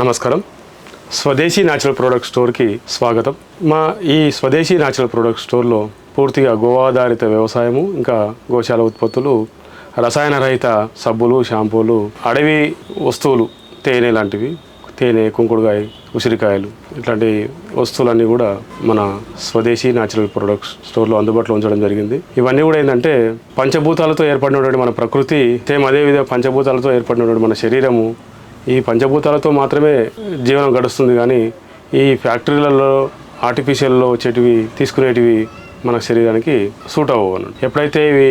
నమస్కారం. స్వదేశీ natural product స్టోర్కి స్వాగతం. మా ఈ స్వదేశీ న్యాచురల్ ప్రోడక్ట్ స్టోర్లో పూర్తిగా గోవాధారిత వ్యవసాయము ఇంకా గోశాల ఉత్పత్తులు రసాయన రహిత సబ్బులు షాంపూలు అడవి వస్తువులు తేనె లాంటివి తేనె కుంకుడుకాయ ఉసిరికాయలు ఇట్లాంటి వస్తువులన్నీ కూడా మన స్వదేశీ న్యాచురల్ ప్రొడక్ట్స్ స్టోర్లో అందుబాటులో ఉంచడం జరిగింది. ఇవన్నీ కూడా ఏంటంటే పంచభూతాలతో ఏర్పడినటువంటి మన ప్రకృతి సేమ్ అదే విధంగా పంచభూతాలతో ఏర్పడినటువంటి మన శరీరము ఈ పంచభూతాలతో మాత్రమే జీవనం గడుస్తుంది కానీ ఈ ఫ్యాక్టరీలలో ఆర్టిఫిషియల్లో వచ్చేటివి తీసుకునేటివి మన శరీరానికి సూట్ అవ్వవు అన్నట్టు. ఎప్పుడైతే ఇవి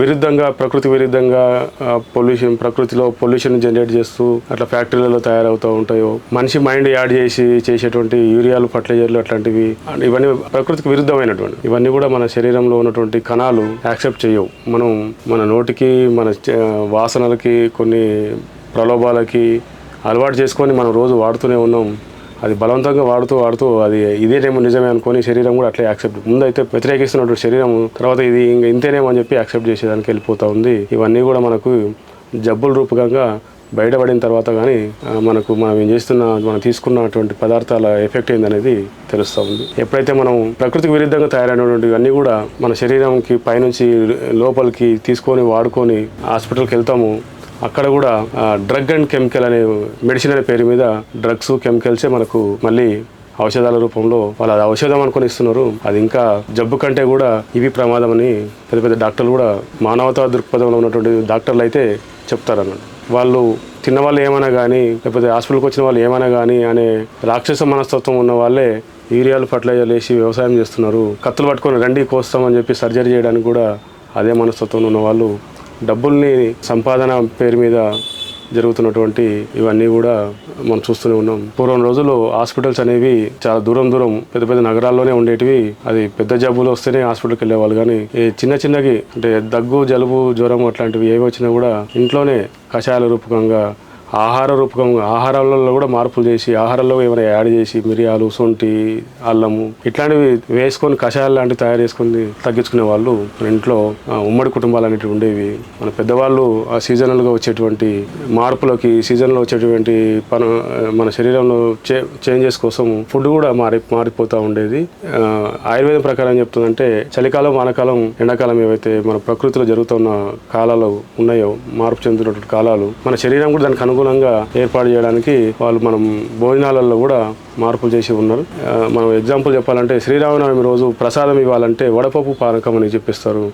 విరుద్ధంగా ప్రకృతి విరుద్ధంగా పొల్యూషన్ ప్రకృతిలో పొల్యూషన్ జనరేట్ చేస్తూ అట్లా ఫ్యాక్టరీలలో తయారవుతూ ఉంటాయో మనిషి మైండ్ యాడ్ చేసి చేసేటువంటి యూరియాలు ఫర్టిలైజర్లు అట్లాంటివి ఇవన్నీ ప్రకృతికి విరుద్ధమైనటువంటి ఇవన్నీ కూడా మన శరీరంలో ఉన్నటువంటి కణాలు యాక్సెప్ట్ చేయవు మనం మన నోటికి మన వాసనలకి కొన్ని ప్రలోభాలకి అలవాటు చేసుకొని మనం రోజు వాడుతూనే ఉన్నాం. అది బలవంతంగా వాడుతూ వాడుతూ అది ఇదేనేమో నిజమే అనుకొని శరీరం కూడా అట్లే యాక్సెప్ట్ ముందైతే వ్యతిరేకిస్తున్నట్టు శరీరం తర్వాత ఇది ఇంకా ఇంతేనేమో అని చెప్పి యాక్సెప్ట్ చేసేదానికి వెళ్ళిపోతూ ఉంది. ఇవన్నీ కూడా మనకు జబ్బుల రూపకంగా బయటపడిన తర్వాత కానీ మనకు మనం ఏం చేస్తున్న మనం తీసుకున్నటువంటి పదార్థాల ఎఫెక్ట్ ఏందనేది తెలుస్తూ ఉంది. ఎప్పుడైతే మనం ప్రకృతికి విరుద్ధంగా తయారైనటువంటి అన్నీ కూడా మన శరీరంకి పైనుంచి లోపలికి తీసుకొని వాడుకొని హాస్పిటల్కి వెళ్తాము అక్కడ కూడా డ్రగ్ అండ్ కెమికల్ అనే మెడిసిన్ అనే పేరు మీద డ్రగ్స్ కెమికల్సే మనకు మళ్ళీ ఔషధాల రూపంలో వాళ్ళు అది ఔషధం అనుకొని ఇస్తున్నారు. అది ఇంకా జబ్బు కంటే కూడా ఇవి ప్రమాదం అని పెద్ద పెద్ద డాక్టర్లు కూడా మానవతా దృక్పథంలో ఉన్నటువంటి డాక్టర్లు అయితే చెప్తారన్నమాట. వాళ్ళు తిన్నవాళ్ళు ఏమైనా కానీ లేకపోతే హాస్పిటల్కి వచ్చిన వాళ్ళు ఏమైనా కానీ అనే రాక్షస మనస్తత్వం ఉన్న వాళ్ళే యూరియాలు ఫర్టిలైజర్లు వేసి వ్యవసాయం చేస్తున్నారు. కత్తులు పట్టుకొని రండి కోస్తామని చెప్పి సర్జరీ చేయడానికి కూడా అదే మనస్తత్వం ఉన్న వాళ్ళు డబ్బుల్ని సంపాదన పేరు మీద జరుగుతున్నటువంటి ఇవన్నీ కూడా మనం చూస్తూనే ఉన్నాం. పూర్వం రోజుల్లో హాస్పిటల్స్ అనేవి చాలా దూరం దూరం పెద్ద పెద్ద నగరాల్లోనే ఉండేటివి. అది పెద్ద జబ్బులు వస్తేనే హాస్పిటల్కి వెళ్ళేవాళ్ళు. కానీ ఈ చిన్న చిన్నకి అంటే దగ్గు జలుబు జ్వరం అట్లాంటివి ఏవి వచ్చినా కూడా ఇంట్లోనే కషాయాల రూపకంగా ఆహార రూపకంగా ఆహారాలలో కూడా మార్పులు చేసి ఆహారాల్లో ఏమైనా యాడ్ చేసి మిరియాలు సొంటి అల్లము ఇట్లాంటివి వేసుకొని కషాయాలు లాంటివి తయారు చేసుకొని తగ్గించుకునే వాళ్ళు మన ఇంట్లో ఉమ్మడి కుటుంబాలు అనేటివి ఉండేవి. మన పెద్దవాళ్ళు ఆ సీజనల్గా వచ్చేటువంటి మార్పులకి సీజన్లో వచ్చేటువంటి పన మన శరీరంలో చే చేంజెస్ కోసం ఫుడ్ కూడా మారి మారిపోతూ ఉండేది. ఆయుర్వేదం ప్రకారం చెప్తుందంటే చలికాలం వానకాలం ఎండాకాలం ఏవైతే మన ప్రకృతిలో జరుగుతున్న కాలాలు ఉన్నాయో మార్పు చెందుతున్నటువంటి కాలాలు మన శరీరం కూడా దానికి అనుగుణంగా ఏర్పాటు చేయడానికి వాళ్ళు మనం భోజనాలలో కూడా మార్పులు చేసి ఉన్నారు. మనం ఎగ్జాంపుల్ చెప్పాలంటే శ్రీరామనవమి రోజు ప్రసాదం ఇవ్వాలంటే వడపప్పు పానకం అని చెప్పిస్తారు.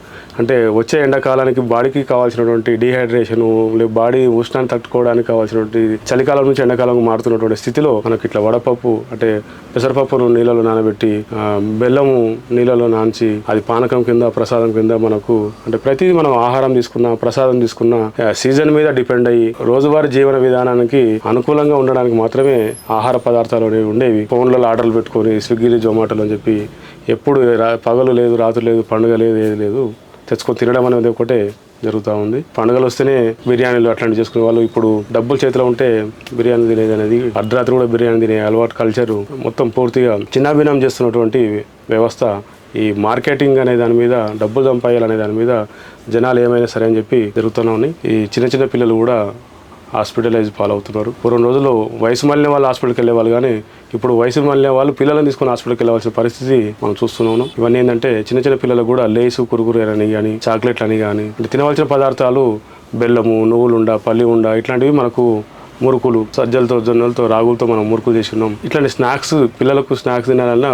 అంటే వచ్చే ఎండాకాలానికి బాడీకి కావాల్సినటువంటి డిహైడ్రేషను బాడీ ఉష్ణాన్ని తట్టుకోవడానికి కావాల్సినటువంటి చలికాలం నుంచి ఎండాకాలం మారుతున్నటువంటి స్థితిలో మనకి ఇట్లా వడపప్పు అంటే పెసరపప్పును నీళ్ళలో నానబెట్టి బెల్లము నీళ్ళలో నాంచి అది పానకం కింద ప్రసాదం కింద మనకు అంటే ప్రతిదీ మనం ఆహారం తీసుకున్నా ప్రసాదం తీసుకున్నా సీజన్ మీద డిపెండ్ అయ్యి రోజువారీ జీవన విధానానికి అనుకూలంగా ఉండడానికి మాత్రమే ఆహార పదార్థాలు అనేవి ఉండేవి. ఫోన్లలో ఆర్డర్లు పెట్టుకొని స్విగ్గీలు జొమాటోలు అని చెప్పి ఎప్పుడు పగలు లేదు రాత్రి లేదు పండుగ లేదు ఏది లేదు తెచ్చుకొని తినడం అనేది ఒకటే జరుగుతూ ఉంది. పండుగలు వస్తేనే బిర్యానీలు అట్లాంటివి చేసుకునే వాళ్ళు. ఇప్పుడు డబ్బులు చేతిలో ఉంటే బిర్యానీ తినేది అనేది అర్ధరాత్రి కూడా బిర్యానీ తినే అలవాటు కల్చరు మొత్తం పూర్తిగా చిన్నాభిన్నం చేస్తున్నటువంటి వ్యవస్థ. ఈ మార్కెటింగ్ అనే దాని మీద డబ్బులు సంపాయాలనే దాని మీద జనాలు ఏమైనా సరే అని చెప్పి జరుగుతూనే ఈ చిన్న చిన్న పిల్లలు కూడా హాస్పిటలైజ్ పాలవుతున్నారు. పూర్వం రోజుల్లో వయసు మళ్ళిన వాళ్ళు హాస్పిటల్కి వెళ్ళేవాళ్ళు కానీ ఇప్పుడు వయసు మళ్ళిన వాళ్ళు పిల్లలను తీసుకొని హాస్పిటల్కి వెళ్ళవలసిన పరిస్థితి మనం చూస్తున్నాము ఇవన్నీ ఏంటంటే చిన్న చిన్న పిల్లలు కూడా లేసు కురుకురు అని కానీ చాక్లెట్లు అని కానీ అంటే తినవలసిన పదార్థాలు బెల్లము నువ్వులుండ పల్లి ఉండ ఇట్లాంటివి మనకు మురుకులు సజ్జలతో జొన్నలతో రాగులతో మనం మురుకులు చేసి ఉన్నాం. ఇట్లాంటి స్నాక్స్ పిల్లలకు స్నాక్స్ తినాలన్నా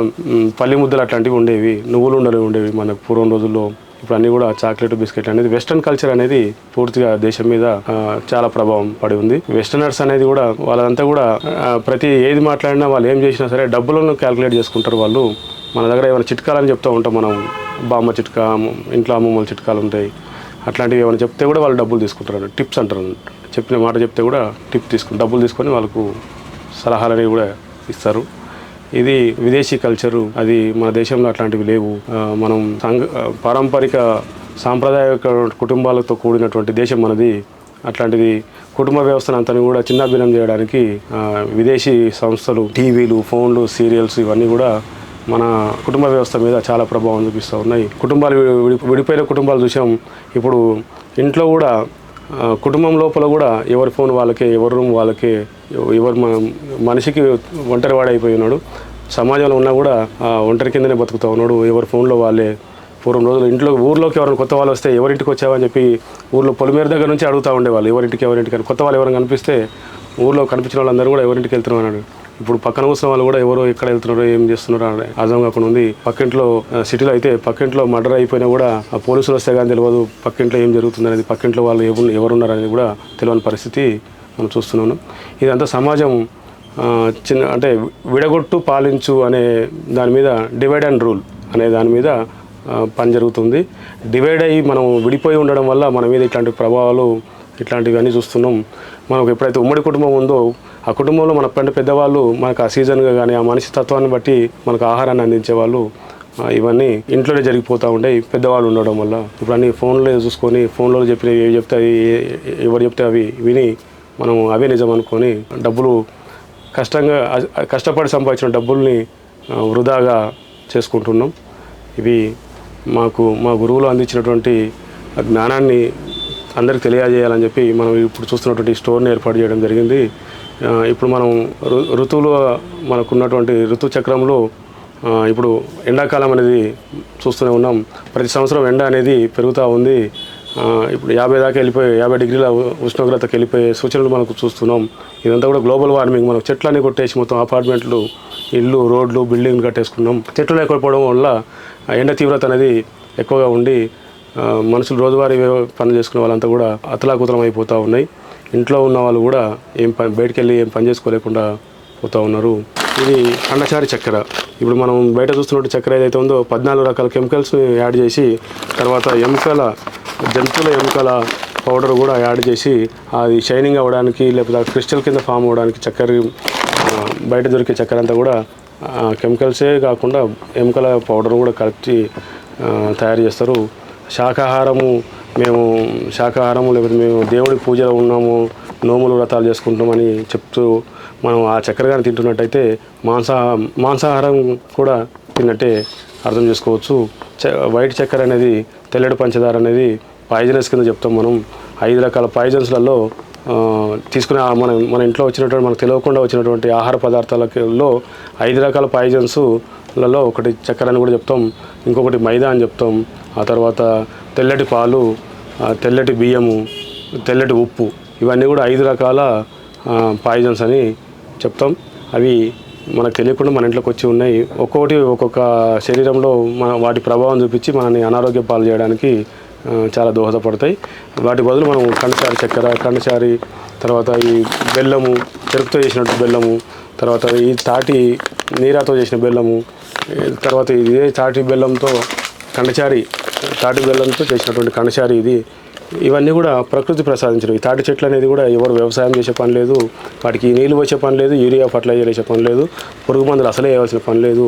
పల్లి ముద్దలు అట్లాంటివి ఉండేవి నువ్వులు ఉండలు ఉండేవి మనకు పూర్వం రోజుల్లో. ఇప్పుడు అన్ని కూడా చాక్లెట్ బిస్కెట్ అనేది వెస్ట్రన్ కల్చర్ అనేది పూర్తిగా దేశం మీద చాలా ప్రభావం పడి ఉంది. వెస్టర్నర్స్ అనేది కూడా వాళ్ళంతా కూడా ప్రతి ఏది మాట్లాడినా వాళ్ళు ఏం చేసినా సరే డబ్బులను క్యాల్కులేట్ చేసుకుంటారు వాళ్ళు. మన దగ్గర ఏమైనా చిట్కాలని చెప్తూ ఉంటాం మనం. బామ్మ చిట్కా ఇంట్లో అమ్మమ్మల చిట్కాలు ఉంటాయి. అట్లాంటివి ఏమైనా చెప్తే కూడా వాళ్ళు డబ్బులు తీసుకుంటారు టిప్స్ అంటారు చెప్పిన మాట చెప్తే కూడా టిప్ తీసుకుని డబ్బులు తీసుకొని వాళ్ళకు సలహాలని కూడా ఇస్తారు. ఇది విదేశీ కల్చరు అది మన దేశంలో అట్లాంటివి లేవు. మనం సంఘ పారంపరిక సాంప్రదాయక కుటుంబాలతో కూడినటువంటి దేశం మనది. అట్లాంటిది కుటుంబ వ్యవస్థను అంతని కూడా చిన్నాభిన్నం చేయడానికి విదేశీ సంస్థలు టీవీలు ఫోన్లు సీరియల్స్ ఇవన్నీ కూడా మన కుటుంబ వ్యవస్థ మీద చాలా ప్రభావం చూపిస్తూ ఉన్నాయి. కుటుంబాలు విడిపోయిన కుటుంబాలు చూసాం. ఇప్పుడు ఇంట్లో కూడా కుటుంబం లోపల కూడా ఎవరి ఫోన్ వాళ్ళకే ఎవరి రూమ్ వాళ్ళకే ఎవరు మనిషికి ఒంటరివాడైపోయి ఉన్నాడు. సమాజంలో ఉన్నా కూడా ఒంటరి కిందనే బతుకుతూ ఉన్నాడు. ఎవరి ఫోన్లో వాళ్ళే పూర్వం రోజులు ఇంట్లో ఊర్లోకి ఎవరైనా కొత్త వాళ్ళు వస్తే ఎవరింటికి వచ్చావని చెప్పి ఊర్లో పొలిమేర దగ్గర నుంచి అడుగుతూ ఉండేవాళ్ళు. ఎవరింటికి ఎవరింటికి అని. కొత్త వాళ్ళు ఎవరైనా కనిపిస్తే ఊర్లో కనిపించిన వాళ్ళందరూ కూడా ఎవరింటికి వెళ్తున్నాం అన్నాడు ఇప్పుడు పక్కన కూర్చున్న వాళ్ళు కూడా ఎవరో ఎక్కడ వెళ్తున్నారో ఏం చేస్తున్నారో అని అర్థం కాకుండా ఉంది. పక్కింట్లో సిటీలో అయితే పక్కింట్లో మర్డర్ అయిపోయినా కూడా ఆ పోలీసులు వస్తే కానీ తెలియదు పక్కింట్లో ఏం జరుగుతుంది అనేది పక్కింట్లో వాళ్ళు ఎవరు ఎవరున్నారు అనేది కూడా తెలియని పరిస్థితి మనం చూస్తున్నాను. ఇదంతా సమాజం చిన్న అంటే విడగొట్టు పాలించు అనే దాని మీద డివైడ్ అండ్ రూల్ అనే దాని మీద పని జరుగుతుంది. డివైడ్ అయ్యి మనం విడిపోయి ఉండడం వల్ల మన మీద ఇట్లాంటి ప్రభావాలు ఇట్లాంటివన్నీ చూస్తున్నాం. మనకు ఎప్పుడైతే ఉమ్మడి కుటుంబం ఉందో ఆ కుటుంబంలో మన పెద్ద పెద్దవాళ్ళు మనకు ఆ సీజన్గా కానీ ఆ మనిషి తత్వాన్ని బట్టి మనకు ఆహారాన్ని అందించే వాళ్ళు ఇవన్నీ ఇంట్లోనే జరిగిపోతూ ఉంటాయి పెద్దవాళ్ళు ఉండడం వల్ల ఇప్పుడు అన్ని ఫోన్లో చూసుకొని ఫోన్లో చెప్పిన ఏవి చెప్తే అవి ఎవరు చెప్తే అవి విని మనం అవే నిజం అనుకొని డబ్బులు కష్టంగా కష్టపడి సంపాదించిన డబ్బుల్ని వృధాగా చేసుకుంటున్నాం. ఇవి మాకు మా గురువులు అందించినటువంటి జ్ఞానాన్ని అందరికి తెలియజేయాలని చెప్పి మనం ఇప్పుడు చూస్తున్నటువంటి స్టోర్ని ఏర్పాటు చేయడం జరిగింది. ఇప్పుడు మనం రు ఋతువులు మనకున్నటువంటి ఋతు చక్రంలో ఇప్పుడు ఎండాకాలం అనేది చూస్తూనే ఉన్నాం. ప్రతి సంవత్సరం ఎండ అనేది పెరుగుతూ ఉంది. ఇప్పుడు యాభై దాకా వెళ్ళిపోయి యాభై డిగ్రీల ఉష్ణోగ్రతకి వెళ్ళిపోయే సూచనలు మనకు చూస్తున్నాం. ఇదంతా కూడా గ్లోబల్ వార్మింగ్ మనం చెట్లన్నీ కొట్టేసి మొత్తం అపార్ట్మెంట్లు ఇల్లు రోడ్లు బిల్డింగ్లు కట్టేసుకున్నాం. చెట్లు లేకపోవడం వల్ల ఆ ఎండ తీవ్రత అనేది ఎక్కువగా ఉండి మనుషులు రోజువారీ పనులు చేసుకునే వాళ్ళంతా కూడా అతలాకుతలం అయిపోతూ ఉన్నాయి. ఇంట్లో ఉన్న వాళ్ళు కూడా ఏం పని బయటకు వెళ్ళి ఏం పని చేసుకోలేకుండా పోతూ ఉన్నారు. ఇది అండచారి చక్కెర. ఇప్పుడు మనం బయట చూస్తున్నట్టు చక్కెర ఏదైతే ఉందో పద్నాలుగు రకాల కెమికల్స్ని యాడ్ చేసి తర్వాత ఎముకల జంతువుల ఎముకల పౌడర్ కూడా యాడ్ చేసి అది షైనింగ్ అవ్వడానికి లేకపోతే క్రిస్టల్ కింద ఫామ్ అవ్వడానికి చక్కెర బయట దొరికే చక్కెర అంతా కూడా కెమికల్సే కాకుండా ఎముకల పౌడర్ కూడా కలిపి తయారు చేస్తారు. శాకాహారము మేము శాకాహారము లేకపోతే మేము దేవుడి పూజలో ఉన్నాము నోములు వ్రతాలు చేసుకుంటామని చెప్తూ మనం ఆ చక్కెరగాని తింటున్నట్టయితే మాంసా మాంసాహారం కూడా తిన్నట్టే అర్థం చేసుకోవచ్చు. చ వైట్ చక్కెర అనేది తెల్లటి పంచదార అనేది పాయిజనస్ కింద చెప్తాం మనం. ఐదు రకాల పాయిజన్స్లలో తీసుకునే మన మన ఇంట్లో వచ్చినటువంటి మనకు తెలియకుండా వచ్చినటువంటి ఆహార పదార్థాలలో ఐదు రకాల పాయిజన్స్లలో ఒకటి చక్కెర అని కూడా చెప్తాం. ఇంకొకటి మైదా అని చెప్తాం. ఆ తర్వాత తెల్లటి పాలు తెల్లటి బియ్యము తెల్లటి ఉప్పు ఇవన్నీ కూడా ఐదు రకాల పాయిజన్స్ అని చెప్తాం. అవి మనకు తెలియకుండా మన ఇంట్లోకి వచ్చి ఉన్నాయి. ఒక్కొక్కటి ఒక్కొక్క శరీరంలో మన వాటి ప్రభావం చూపించి మనని అనారోగ్య పాలు చేయడానికి చాలా దోహదపడతాయి. వాటి బదులు మనం కండసారి చక్కెర కండచారి తర్వాత ఈ బెల్లము చెరుకుతో చేసినట్టు బెల్లము తర్వాత ఈ తాటి నీరాతో చేసిన బెల్లము తర్వాత ఇదే తాటి బెల్లంతో కండచారి తాటి బెల్లంతో చేసినటువంటి కణశారి ఇది. ఇవన్నీ కూడా ప్రకృతి ప్రసాదించినవి తాటి చెట్లు అనేది కూడా ఎవరు వ్యవసాయం చేసే పని లేదు. వాటికి నీళ్ళు వచ్చే పని లేదు యూరియా ఫర్టిలైజర్ వేసే పని లేదు పురుగు మందులు అసలే వేయాల్సిన పని లేదు.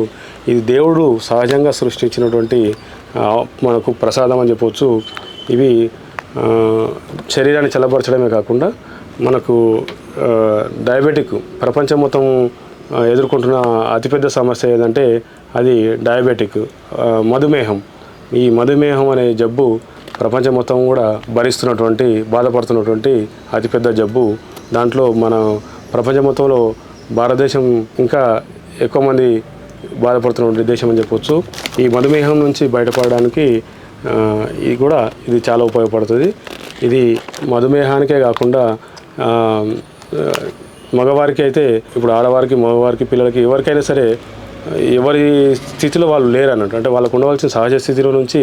ఇది దేవుడు సహజంగా సృష్టించినటువంటి మనకు ప్రసాదం అని చెప్పవచ్చు ఇవి శరీరాన్ని చల్లబరచడమే కాకుండా మనకు డయాబెటిక్ ప్రపంచం మొత్తం ఎదుర్కొంటున్న అతిపెద్ద సమస్య ఏదంటే అది డయాబెటిక్ మధుమేహం. ఈ మధుమేహం అనే జబ్బు ప్రపంచం మొత్తం కూడా భరిస్తున్నటువంటి బాధపడుతున్నటువంటి అతిపెద్ద జబ్బు. దాంట్లో మన ప్రపంచం మొత్తంలో భారతదేశం ఇంకా ఎక్కువ మంది బాధపడుతున్నటువంటి దేశం అని చెప్పొచ్చు. ఈ మధుమేహం నుంచి బయటపడడానికి ఇది కూడా ఇది చాలా ఉపయోగపడుతుంది. ఇది మధుమేహానికే కాకుండా మగవారికి అయితే ఇప్పుడు ఆడవారికి మగవారికి పిల్లలకి ఎవరికైనా సరే ఎవరి స్థితిలో వాళ్ళు లేరు అన్నట్టు అంటే వాళ్ళకు ఉండవలసిన సహజ స్థితిలో నుంచి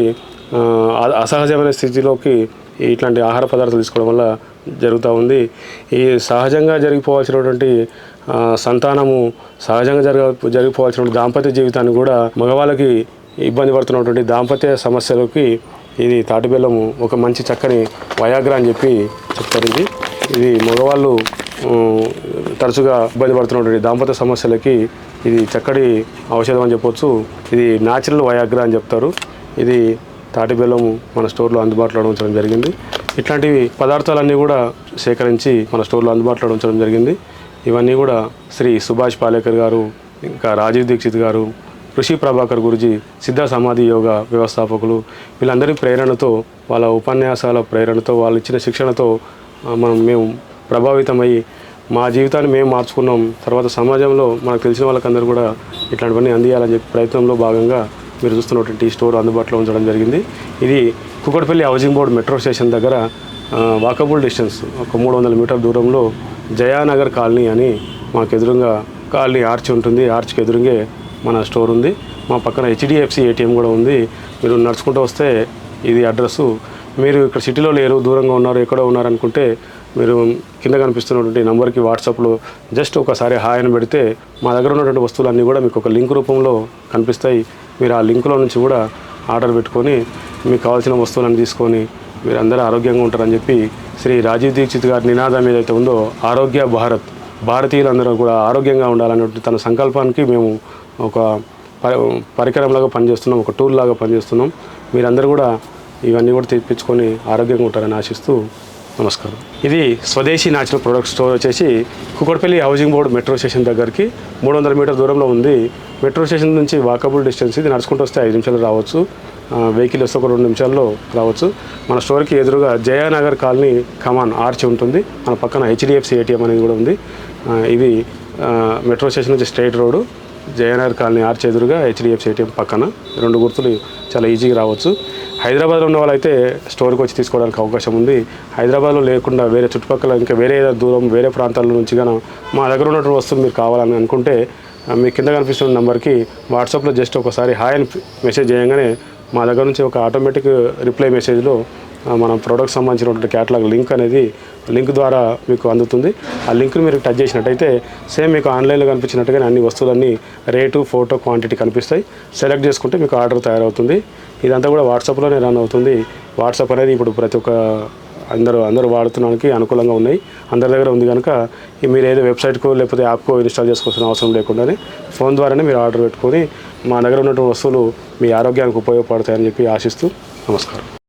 అ- అసహజమైన స్థితిలోకి ఇట్లాంటి ఆహార పదార్థాలు తీసుకోవడం వల్ల జరుగుతూ ఉంది. ఈ సహజంగా జరిగిపోవాల్సినటువంటి సంతానము సహజంగా జరగ జరిగిపోవాల్సినటువంటి దాంపత్య జీవితాన్ని కూడా మగవాళ్ళకి ఇబ్బంది పడుతున్నటువంటి దాంపత్య సమస్యలకి ఇది తాటిబెల్లము ఒక మంచి చక్కని వయాగ్ర అని చెప్పి చెప్తారు ఇది. ఇది మగవాళ్ళు తరచుగా ఇబ్బంది పడుతున్నటువంటి దాంపత్య సమస్యలకి ఇది చక్కటి ఔషధం అని చెప్పొచ్చు. ఇది న్యాచురల్ వయాగ్రా అని చెప్తారు. ఇది తాటిబెల్లము మన స్టోర్లో అందుబాటులో ఉంచడం జరిగింది. ఇట్లాంటివి పదార్థాలన్నీ కూడా సేకరించి మన స్టోర్లో అందుబాటులో ఉంచడం జరిగింది. ఇవన్నీ కూడా శ్రీ సుభాష్ పాలేకర్ గారు ఇంకా రాజీవ్ దీక్షిత్ గారు ఋషి ప్రభాకర్ గురుజీ సిద్ధ సమాధి యోగ వ్యవస్థాపకులు వీళ్ళందరి ప్రేరణతో వాళ్ళ ఉపన్యాసాల ప్రేరణతో వాళ్ళు ఇచ్చిన శిక్షణతో మనం మేము ప్రభావితమై మా జీవితాన్ని మేము మార్చుకున్నాం. తర్వాత సమాజంలో మనకు తెలిసిన వాళ్ళకందరూ కూడా ఇట్లాంటివన్నీ అందియాలని చెప్పి ప్రయత్నంలో భాగంగా మీరు చూస్తున్నటువంటి ఈ స్టోర్ అందుబాటులో ఉంచడం జరిగింది. ఇది Kukatpally housing board metro station దగ్గర వాకబుల్ డిస్టెన్స్ ఒక మూడు వందల మీటర్ దూరంలో జయానగర్ కాలనీ అని మాకు ఎదురుగా కాలనీ ఆర్చ్ ఉంటుంది. ఆర్చ్కి ఎదురుగే మన స్టోర్ ఉంది. మా పక్కన హెచ్డిఎఫ్సి ఏటీఎం కూడా ఉంది. మీరు నడుచుకుంటూ వస్తే ఇది అడ్రస్సు. మీరు ఇక్కడ సిటీలో లేరు దూరంగా ఉన్నారు ఎక్కడో ఉన్నారు అనుకుంటే మీరు కింద కనిపిస్తున్నటువంటి నంబర్కి వాట్సాప్లో జస్ట్ ఒకసారి హాయ్ అని పెడితే మా దగ్గర ఉన్నటువంటి వస్తువులన్నీ కూడా మీకు ఒక లింక్ రూపంలో కనిపిస్తాయి. మీరు ఆ లింకులో నుంచి కూడా ఆర్డర్ పెట్టుకొని మీకు కావాల్సిన వస్తువులను తీసుకొని మీరు అందరూ ఆరోగ్యంగా ఉంటారని చెప్పి శ్రీ రాజీవ్ దీక్షిత్ గారి నినాదం ఏదైతే ఉందో ఆరోగ్య భారత్ భారతీయులందరూ కూడా ఆరోగ్యంగా ఉండాలనే తన సంకల్పానికి మేము ఒక పరికరంలాగా పనిచేస్తున్నాం ఒక టూల్ లాగా పనిచేస్తున్నాం. మీరందరూ కూడా ఇవన్నీ కూడా తెప్పించుకొని ఆరోగ్యంగా ఉంటారని ఆశిస్తూ నమస్కారం. ఇది స్వదేశీ న్యాచురల్ ప్రొడక్ట్ స్టోర్ వచ్చేసి Kukatpally housing board metro station దగ్గరికి మూడు వందల మీటర్ దూరంలో ఉంది. మెట్రో స్టేషన్ నుంచి వాకబుల్ డిస్టెన్స్ ఇది నడుచుకుంటూ వస్తే ఐదు నిమిషాలు రావచ్చు. వెహికల్ వస్తే ఒక రెండు నిమిషాల్లో రావచ్చు. మన స్టోర్కి ఎదురుగా జయానగర్ కాలనీ కమాన్ ఆర్చి ఉంటుంది. మన పక్కన హెచ్డిఎఫ్సి ఏటీఎం అనేది కూడా ఉంది. ఇది మెట్రో స్టేషన్ నుంచి straight road Jayanagar colony arch ఎదురుగా హెచ్డిఎఫ్సి ఏటీఎం పక్కన. రెండు గుర్తులు చాలా ఈజీగా రావచ్చు. హైదరాబాద్లో ఉన్న వాళ్ళైతే స్టోర్కి వచ్చి తీసుకోవడానికి అవకాశం ఉంది. హైదరాబాద్లో లేకుండా వేరే చుట్టుపక్కల ఇంకా వేరే దూరం వేరే ప్రాంతాల నుంచి కానీ మా దగ్గర ఉన్నటువంటి వస్తువు మీరు కావాలని అనుకుంటే మీ కింద కనిపిస్తున్న నెంబర్కి వాట్సాప్లో జస్ట్ ఒకసారి హాయ్ అని మెసేజ్ చేయగానే మా దగ్గర నుంచి ఒక ఆటోమేటిక్ రిప్లై మెసేజ్లో మనం మన ప్రోడక్ట్ సంబంధించినటువంటి క్యాటలాగ్ లింక్ అనేది లింక్ ద్వారా మీకు అందుతుంది. ఆ లింక్ను మీరు టచ్ చేసినట్టయితే సేమ్ మీకు ఆన్లైన్లో కనిపించినట్టుగానే అన్ని వస్తువులన్నీ రేటు ఫోటో క్వాంటిటీ కనిపిస్తాయి. సెలెక్ట్ చేసుకుంటే మీకు ఆర్డర్ తయారవుతుంది. ఇదంతా కూడా వాట్సాప్లోనే రన్ అవుతుంది. వాట్సాప్ అనేది ఇప్పుడు ప్రతి ఒక్క అందరూ అందరూ వాడుతున్నానికి అనుకూలంగా ఉన్నాయి. అందరి దగ్గర ఉంది కనుక మీరు ఏదో వెబ్సైట్కో లేకపోతే యాప్కో ఇన్స్టాల్ చేసుకోవాల్సిన అవసరం లేకుండానే ఫోన్ ద్వారానే మీరు ఆర్డర్ పెట్టుకొని మా దగ్గర ఉన్నటువంటి వస్తువులు మీ ఆరోగ్యానికి ఉపయోగపడతాయని చెప్పి ఆశిస్తూ నమస్కారం.